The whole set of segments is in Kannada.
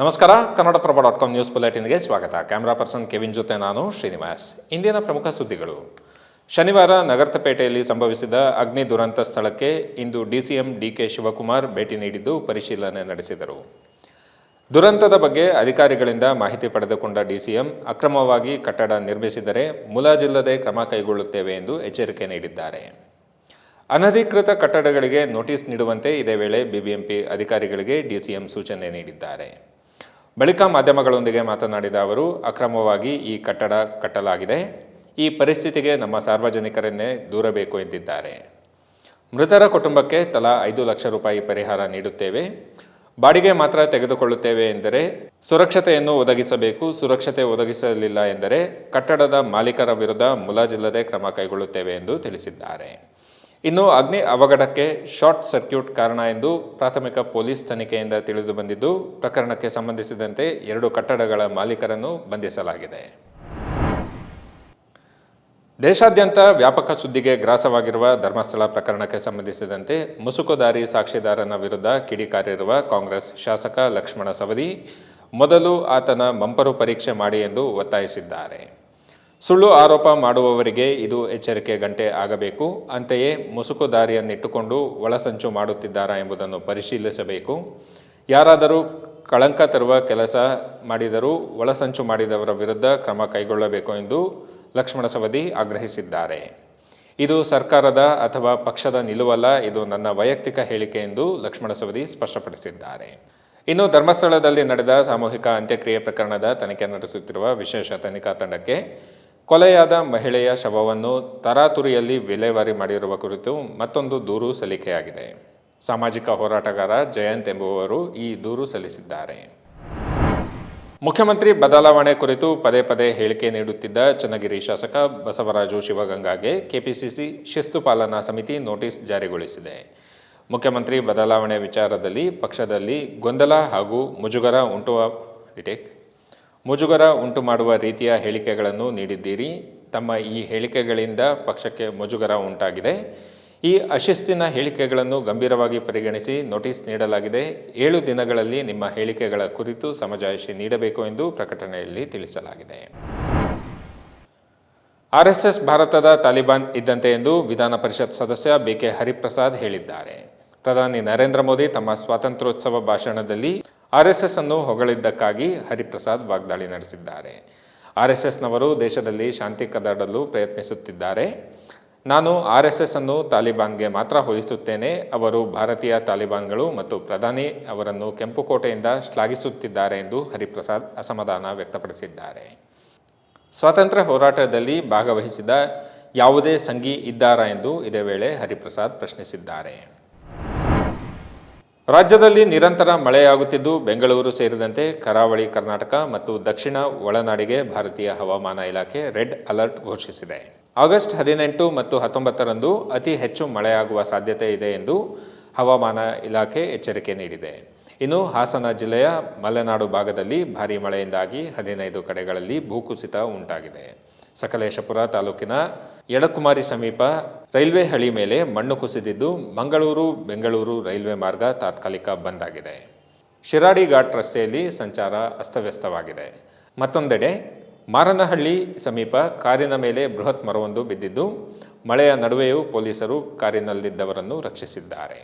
ನಮಸ್ಕಾರ, ಕನ್ನಡಪ್ರಭ ಡಾಟ್ ಕಾಮ್ ನ್ಯೂಸ್ ಬುಲೆಟಿನ್ಗೆ ಸ್ವಾಗತ. ಕ್ಯಾಮ್ರಾ ಪರ್ಸನ್ ಕೆವಿನ್ ಜೊತೆ ನಾನು ಶ್ರೀನಿವಾಸ್. ಇಂದಿನ ಪ್ರಮುಖ ಸುದ್ದಿಗಳು. ಶನಿವಾರ ನಗರತಪೇಟೆಯಲ್ಲಿ ಸಂಭವಿಸಿದ ಅಗ್ನಿ ದುರಂತ ಸ್ಥಳಕ್ಕೆ ಇಂದು ಡಿಸಿಎಂ ಡಿಕೆ ಶಿವಕುಮಾರ್ ಭೇಟಿ ನೀಡಿದ್ದು ಪರಿಶೀಲನೆ ನಡೆಸಿದರು. ದುರಂತದ ಬಗ್ಗೆ ಅಧಿಕಾರಿಗಳಿಂದ ಮಾಹಿತಿ ಪಡೆದುಕೊಂಡ ಡಿಸಿಎಂ, ಅಕ್ರಮವಾಗಿ ಕಟ್ಟಡ ನಿರ್ಮಿಸಿದರೆ ಮುಲಾಜಿಲ್ಲದೆ ಕ್ರಮ ಕೈಗೊಳ್ಳುತ್ತೇವೆ ಎಂದು ಎಚ್ಚರಿಕೆ ನೀಡಿದ್ದಾರೆ. ಅನಧಿಕೃತ ಕಟ್ಟಡಗಳಿಗೆ ನೋಟಿಸ್ ನೀಡುವಂತೆ ಇದೇ ವೇಳೆ ಬಿಬಿಎಂಪಿ ಅಧಿಕಾರಿಗಳಿಗೆ ಡಿಸಿಎಂ ಸೂಚನೆ ನೀಡಿದ್ದಾರೆ. ಬಳಿಕ ಮಾಧ್ಯಮಗಳೊಂದಿಗೆ ಮಾತನಾಡಿದ ಅವರು, ಅಕ್ರಮವಾಗಿ ಈ ಕಟ್ಟಡ ಕಟ್ಟಲಾಗಿದೆ. ಈ ಪರಿಸ್ಥಿತಿಗೆ ನಮ್ಮ ಸಾರ್ವಜನಿಕರನ್ನೇ ದೂರಬೇಕು ಎಂದಿದ್ದಾರೆ. ಮೃತರ ಕುಟುಂಬಕ್ಕೆ ತಲಾ ಐದು ಲಕ್ಷ ರೂಪಾಯಿ ಪರಿಹಾರ ನೀಡುತ್ತೇವೆ. ಬಾಡಿಗೆ ಮಾತ್ರ ತೆಗೆದುಕೊಳ್ಳುತ್ತೇವೆ ಎಂದರೆ, ಸುರಕ್ಷತೆಯನ್ನು ಒದಗಿಸಬೇಕು. ಸುರಕ್ಷತೆ ಒದಗಿಸಲಿಲ್ಲ ಎಂದರೆ, ಕಟ್ಟಡದ ಮಾಲೀಕರ ವಿರುದ್ಧ ಮುಲಾಜಿಲ್ಲದೆ ಕ್ರಮ ಕೈಗೊಳ್ಳುತ್ತೇವೆ ಎಂದು ತಿಳಿಸಿದ್ದಾರೆ. ಇನ್ನು ಅಗ್ನಿ ಅವಘಡಕ್ಕೆ ಶಾರ್ಟ್ ಸರ್ಕ್ಯೂಟ್ ಕಾರಣ ಎಂದು ಪ್ರಾಥಮಿಕ ಪೊಲೀಸ್ ತನಿಖೆಯಿಂದ ತಿಳಿದು ಬಂದಿದ್ದು, ಪ್ರಕರಣಕ್ಕೆ ಸಂಬಂಧಿಸಿದಂತೆ ಎರಡು ಕಟ್ಟಡಗಳ ಮಾಲೀಕರನ್ನು ಬಂಧಿಸಲಾಗಿದೆ. ದೇಶಾದ್ಯಂತ ವ್ಯಾಪಕ ಸುದ್ದಿಗೆ ಗ್ರಾಸವಾಗಿರುವ ಧರ್ಮಸ್ಥಳ ಪ್ರಕರಣಕ್ಕೆ ಸಂಬಂಧಿಸಿದಂತೆ ಮುಸುಕುದಾರಿ ಸಾಕ್ಷಿದಾರನ ವಿರುದ್ಧ ಕಿಡಿಕಾರಿರುವ ಕಾಂಗ್ರೆಸ್ ಶಾಸಕ ಲಕ್ಷ್ಮಣ ಸವದಿ, ಮೊದಲು ಆತನ ಮಂಪರು ಪರೀಕ್ಷೆ ಮಾಡಿ ಎಂದು ಒತ್ತಾಯಿಸಿದ್ದಾರೆ. ಸುಳ್ಳು ಆರೋಪ ಮಾಡುವವರಿಗೆ ಇದು ಎಚ್ಚರಿಕೆ ಗಂಟೆ ಆಗಬೇಕು. ಅಂತೆಯೇ ಮುಸುಕು ದಾರಿಯನ್ನಿಟ್ಟುಕೊಂಡು ಒಳಸಂಚು ಮಾಡುತ್ತಿದ್ದಾರಾ ಎಂಬುದನ್ನು ಪರಿಶೀಲಿಸಬೇಕು. ಯಾರಾದರೂ ಕಳಂಕ ತರುವ ಕೆಲಸ ಮಾಡಿದರೂ ಒಳಸಂಚು ಮಾಡಿದವರ ವಿರುದ್ಧ ಕ್ರಮ ಕೈಗೊಳ್ಳಬೇಕು ಎಂದು ಲಕ್ಷ್ಮಣ ಸವದಿ ಆಗ್ರಹಿಸಿದ್ದಾರೆ. ಇದು ಸರ್ಕಾರದ ಅಥವಾ ಪಕ್ಷದ ನಿಲುವಲ್ಲ, ಇದು ನನ್ನ ವೈಯಕ್ತಿಕ ಹೇಳಿಕೆ ಎಂದು ಲಕ್ಷ್ಮಣ ಸವದಿ ಸ್ಪಷ್ಟಪಡಿಸಿದ್ದಾರೆ. ಇನ್ನು ಧರ್ಮಸ್ಥಳದಲ್ಲಿ ನಡೆದ ಸಾಮೂಹಿಕ ಅಂತ್ಯಕ್ರಿಯೆ ಪ್ರಕರಣದ ತನಿಖೆ ನಡೆಸುತ್ತಿರುವ ವಿಶೇಷ ತನಿಖಾ ತಂಡಕ್ಕೆ ಕೊಲೆಯಾದ ಮಹಿಳೆಯ ಶವವನ್ನು ತರಾತುರಿಯಲ್ಲಿ ವಿಲೇವಾರಿ ಮಾಡಿರುವ ಕುರಿತು ಮತ್ತೊಂದು ದೂರು ಸಲ್ಲಿಕೆಯಾಗಿದೆ. ಸಾಮಾಜಿಕ ಹೋರಾಟಗಾರ ಜಯಂತ್ ಎಂಬುವರು ಈ ದೂರು ಸಲ್ಲಿಸಿದ್ದಾರೆ. ಮುಖ್ಯಮಂತ್ರಿ ಬದಲಾವಣೆ ಕುರಿತು ಪದೇ ಪದೇ ಹೇಳಿಕೆ ನೀಡುತ್ತಿದ್ದ ಚನ್ನಗಿರಿ ಶಾಸಕ ಬಸವರಾಜು ಶಿವಗಂಗಾಗೆ ಕೆಪಿಸಿಸಿ ಶಿಸ್ತು ಪಾಲನಾ ಸಮಿತಿ ನೋಟಿಸ್ ಜಾರಿಗೊಳಿಸಿದೆ. ಮುಖ್ಯಮಂತ್ರಿ ಬದಲಾವಣೆ ವಿಚಾರದಲ್ಲಿ ಪಕ್ಷದಲ್ಲಿ ಗೊಂದಲ ಹಾಗೂ ಮುಜುಗರ ಉಂಟು ಮುಜುಗರ ಉಂಟು ಮಾಡುವ ರೀತಿಯ ಹೇಳಿಕೆಗಳನ್ನು ನೀಡಿದ್ದೀರಿ. ತಮ್ಮ ಈ ಹೇಳಿಕೆಗಳಿಂದ ಪಕ್ಷಕ್ಕೆ ಮುಜುಗರ ಉಂಟಾಗಿದೆ. ಈ ಅಶಿಸ್ತಿನ ಹೇಳಿಕೆಗಳನ್ನು ಗಂಭೀರವಾಗಿ ಪರಿಗಣಿಸಿ ನೋಟಿಸ್ ನೀಡಲಾಗಿದೆ. ಏಳು ದಿನಗಳಲ್ಲಿ ನಿಮ್ಮ ಹೇಳಿಕೆಗಳ ಕುರಿತು ಸಮಜಾಯಿಷಿ ನೀಡಬೇಕು ಎಂದು ಪ್ರಕಟಣೆಯಲ್ಲಿ ತಿಳಿಸಲಾಗಿದೆ. ಆರ್ಎಸ್ಎಸ್ ಭಾರತದ ತಾಲಿಬಾನ್ ಇದ್ದಂತೆ ಎಂದು ವಿಧಾನ ಪರಿಷತ್ ಸದಸ್ಯ ಬಿಕೆ ಹರಿಪ್ರಸಾದ್ ಹೇಳಿದ್ದಾರೆ. ಪ್ರಧಾನಿ ನರೇಂದ್ರ ಮೋದಿ ತಮ್ಮ ಸ್ವಾತಂತ್ರ್ಯೋತ್ಸವ ಭಾಷಣದಲ್ಲಿ ಆರ್ಎಸ್ಎಸ್ ಅನ್ನು ಹೊಗಳಿದ್ದಕ್ಕಾಗಿ ಹರಿಪ್ರಸಾದ್ ವಾಗ್ದಾಳಿ ನಡೆಸಿದ್ದಾರೆ. ಆರ್ ಎಸ್ ಎಸ್ನವರು ದೇಶದಲ್ಲಿ ಶಾಂತಿ ಕದಾಡಲು ಪ್ರಯತ್ನಿಸುತ್ತಿದ್ದಾರೆ. ನಾನು ಆರ್ ಎಸ್ ಎಸ್ ಅನ್ನು ತಾಲಿಬಾನ್ಗೆ ಮಾತ್ರ ಹೋಲಿಸುತ್ತೇನೆ. ಅವರು ಭಾರತೀಯ ತಾಲಿಬಾನ್ಗಳು ಮತ್ತು ಪ್ರಧಾನಿ ಅವರನ್ನು ಕೆಂಪುಕೋಟೆಯಿಂದ ಶ್ಲಾಘಿಸುತ್ತಿದ್ದಾರೆ ಎಂದು ಹರಿಪ್ರಸಾದ್ ಅಸಮಾಧಾನ ವ್ಯಕ್ತಪಡಿಸಿದ್ದಾರೆ. ಸ್ವಾತಂತ್ರ್ಯ ಹೋರಾಟದಲ್ಲಿ ಭಾಗವಹಿಸಿದ ಯಾವುದೇ ಸಂಘಿ ಇದ್ದಾರಾ ಎಂದು ಇದೇ ವೇಳೆ ಹರಿಪ್ರಸಾದ್ ಪ್ರಶ್ನಿಸಿದ್ದಾರೆ. ರಾಜ್ಯದಲ್ಲಿ ನಿರಂತರ ಮಳೆಯಾಗುತ್ತಿದ್ದು ಬೆಂಗಳೂರು ಸೇರಿದಂತೆ ಕರಾವಳಿ ಕರ್ನಾಟಕ ಮತ್ತು ದಕ್ಷಿಣ ಒಳನಾಡಿಗೆ ಭಾರತೀಯ ಹವಾಮಾನ ಇಲಾಖೆ ರೆಡ್ ಅಲರ್ಟ್ ಘೋಷಿಸಿದೆ. ಆಗಸ್ಟ್ ಹದಿನೆಂಟು ಮತ್ತು ಹತ್ತೊಂಬತ್ತರಂದು ಅತಿ ಹೆಚ್ಚು ಮಳೆಯಾಗುವ ಸಾಧ್ಯತೆ ಇದೆ ಎಂದು ಹವಾಮಾನ ಇಲಾಖೆ ಎಚ್ಚರಿಕೆ ನೀಡಿದೆ. ಇನ್ನು ಹಾಸನ ಜಿಲ್ಲೆಯ ಮಲೆನಾಡು ಭಾಗದಲ್ಲಿ ಭಾರೀ ಮಳೆಯಿಂದಾಗಿ ಹದಿನೈದು ಕಡೆಗಳಲ್ಲಿ ಭೂಕುಸಿತ ಉಂಟಾಗಿದೆ. ಸಕಲೇಶಪುರ ತಾಲೂಕಿನ ಎಡಕುಮಾರಿ ಸಮೀಪ ರೈಲ್ವೆ ಹಳಿ ಮೇಲೆ ಮಣ್ಣು ಕುಸಿದಿದ್ದು ಮಂಗಳೂರು ಬೆಂಗಳೂರು ರೈಲ್ವೆ ಮಾರ್ಗ ತಾತ್ಕಾಲಿಕ ಬಂದ್ ಆಗಿದೆ. ಶಿರಾಡಿ ಘಾಟ್ ರಸ್ತೆಯಲ್ಲಿ ಸಂಚಾರ ಅಸ್ತವ್ಯಸ್ತವಾಗಿದೆ. ಮತ್ತೊಂದೆಡೆ ಮಾರನಹಳ್ಳಿ ಸಮೀಪ ಕಾರಿನ ಮೇಲೆ ಬೃಹತ್ ಮರವೊಂದು ಬಿದ್ದಿದ್ದು ಮಳೆಯ ನಡುವೆಯೂ ಪೊಲೀಸರು ಕಾರಿನಲ್ಲಿದ್ದವರನ್ನು ರಕ್ಷಿಸಿದ್ದಾರೆ.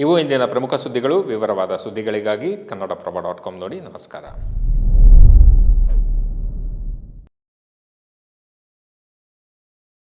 ಇವು ಇಂದಿನ ಪ್ರಮುಖ ಸುದ್ದಿಗಳು. ವಿವರವಾದ ಸುದ್ದಿಗಳಿಗಾಗಿ ಕನ್ನಡಪ್ರಭ ಡಾಟ್ ಕಾಮ್ ನೋಡಿ ನಮಸ್ಕಾರ.